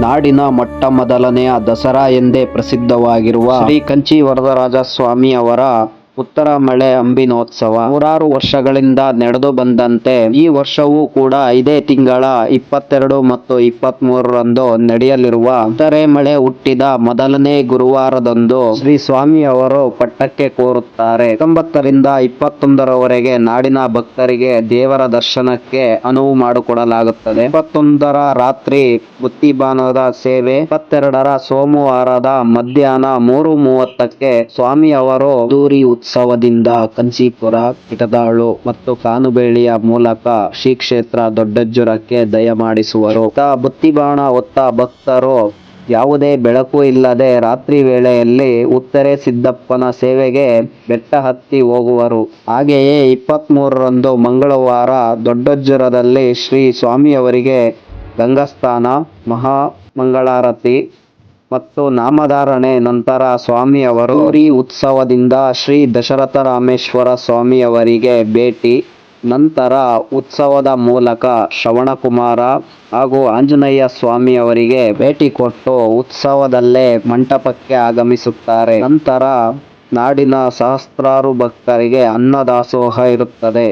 ನಾಡಿನ ಮೊಟ್ಟ ಮೊದಲನೆಯ ದಸರಾ ಎಂದೇ ಪ್ರಸಿದ್ಧವಾಗಿರುವ ಶ್ರೀ ಕಂಚಿ ವರದರಾಜ ಸ್ವಾಮಿ ಅವರ ಉತ್ತರ ಮಳೆ ಅಂಬಿನೋತ್ಸವ. ನೂರಾರು ವರ್ಷಗಳಿಂದ ನಡೆದು ಬಂದಂತೆ ಈ ವರ್ಷವೂ ಕೂಡ ಇದೇ ತಿಂಗಳ ಇಪ್ಪತ್ತೆರಡು ಮತ್ತು ಇಪ್ಪತ್ತ್ ಮೂರರಂದು ನಡೆಯಲಿರುವ ಉತ್ತರೆ ಮಳೆ ಹುಟ್ಟಿದ ಮೊದಲನೇ ಗುರುವಾರದಂದು ಶ್ರೀ ಸ್ವಾಮಿ ಅವರು ಪಟ್ಟಕ್ಕೆ ಕೋರುತ್ತಾರೆ. ಹತ್ತೊಂಬತ್ತರಿಂದ ಇಪ್ಪತ್ತೊಂದರವರೆಗೆ ನಾಡಿನ ಭಕ್ತರಿಗೆ ದೇವರ ದರ್ಶನಕ್ಕೆ ಅನುವು ಮಾಡಿಕೊಡಲಾಗುತ್ತದೆ. ಇಪ್ಪತ್ತೊಂದರ ರಾತ್ರಿ ಬುತ್ತಿಬಾನದ ಸೇವೆ, ಇಪ್ಪತ್ತೆರಡರ ಸೋಮವಾರದ ಮಧ್ಯಾಹ್ನ ಮೂರು ಮೂವತ್ತಕ್ಕೆ ಸ್ವಾಮಿ ಅವರು ದೂರಿ ಉತ್ಸವದಿಂದ ಕಂಚೀಪುರ ಕಿಟದಾಳು ಮತ್ತು ಕಾನುಬೇಳಿಯ ಮೂಲಕ ಶ್ರೀ ಕ್ಷೇತ್ರ ದೊಡ್ಡಜ್ಜುರಕ್ಕೆ ದಯಮಾಡಿಸುವರು ಇತ್ತ ಬುತ್ತಿಬಾಣ ಹೊತ್ತ ಭಕ್ತರು ಯಾವುದೇ ಬೆಳಕು ಇಲ್ಲದೆ ರಾತ್ರಿ ವೇಳೆಯಲ್ಲಿ ಉತ್ತರೆ ಸಿದ್ದಪ್ಪನ ಸೇವೆಗೆ ಬೆಟ್ಟ ಹತ್ತಿ ಹೋಗುವರು. ಹಾಗೆಯೇ ಇಪ್ಪತ್ತ್ ಮೂರರಂದು ಮಂಗಳವಾರ ದೊಡ್ಡಜ್ಜುರದಲ್ಲಿ ಶ್ರೀ ಸ್ವಾಮಿಯವರಿಗೆ ಗಂಗಸ್ಥಾನ ಮಹಾ ಮಂಗಳಾರತಿ ಮತ್ತು ನಾಮಧಾರಣೆ ನಂತರ ಸ್ವಾಮಿಯವರು ಗೌರಿ ಉತ್ಸವದಿಂದ ಶ್ರೀ ದಶರಥ ರಾಮೇಶ್ವರ ಸ್ವಾಮಿಯವರಿಗೆ ಭೇಟಿ. ನಂತರ ಉತ್ಸವದ ಮೂಲಕ ಶ್ರವಣಕುಮಾರ ಹಾಗೂ ಆಂಜನೇಯ ಸ್ವಾಮಿಯವರಿಗೆ ಭೇಟಿ ಕೊಟ್ಟು ಉತ್ಸವದಲ್ಲೇ ಮಂಟಪಕ್ಕೆ ಆಗಮಿಸುತ್ತಾರೆ. ನಂತರ ನಾಡಿನ ಸಹಸ್ರಾರು ಭಕ್ತರಿಗೆ ಅನ್ನದಾಸೋಹ ಇರುತ್ತದೆ.